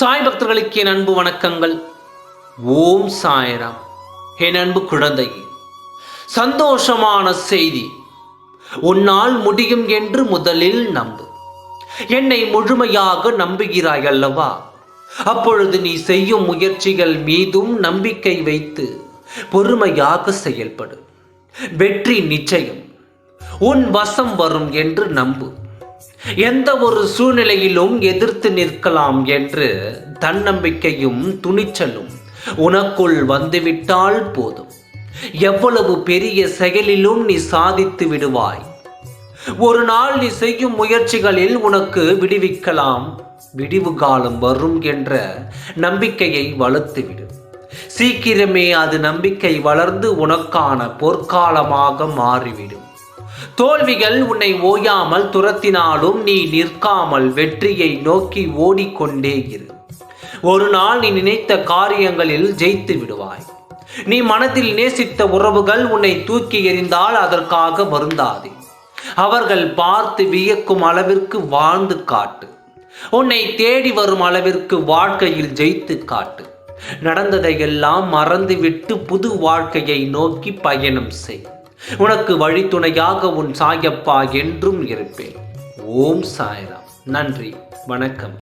சாய் பக்தர்களுக்கு என் அன்பு வணக்கங்கள். ஓம் சாய்ராம். என் அன்பு குழந்தை சந்தோஷமான செய்தி. உன்னால் முடியும் என்று முதலில் நம்பு. என்னை முழுமையாக நம்புகிறாய் அல்லவா? அப்பொழுது நீ செய்யும் முயற்சிகள் மீதும் நம்பிக்கை வைத்து பொறுமையாக செயல்படு. வெற்றி நிச்சயம். உன் வசம் வரும் என்று நம்பு. எந்த ஒரு சூழ்நிலையிலும் எதிர்த்து நிற்கலாம் என்று தன்னம்பிக்கையும் துணிச்சலும் உனக்குள் வந்துவிட்டால் போதும். எவ்வளவு பெரிய செயலிலும் நீ சாதித்து விடுவாய். ஒரு நாள் நீ செய்யும் முயற்சிகளில் உனக்கு விடுவிக்கலாம். விடிவு காலம் வரும் என்ற நம்பிக்கையை வளர்த்துவிடு. சீக்கிரமே அது நம்பிக்கை வளர்ந்து உனக்கான பொற்காலமாக மாறிவிடும். தோல்விகள் உன்னை ஓயாமல் துரத்தினாலும் நீ நிற்காமல் வெற்றியை நோக்கி ஓடிக்கொண்டே இரு. ஒரு நாள் நீ நினைத்த காரியங்களில் ஜெயித்து விடுவாய். நீ மனதில் நேசித்த உறவுகள் உன்னை தூக்கி எறிந்தால் அதற்காக வருந்தாதே. அவர்கள் பார்த்து வியக்கும் அளவிற்கு வாழ்ந்து காட்டு. உன்னை தேடி வரும் அளவிற்கு வாழ்க்கையில் ஜெயித்து காட்டு. நடந்ததையெல்லாம் மறந்துவிட்டு புது வாழ்க்கையை நோக்கி பயணம் செய். உனக்கு வழித்துணையாக உன் சாயப்பா என்றும் இருப்பேன். ஓம் சாய்ராம். நன்றி. வணக்கம்.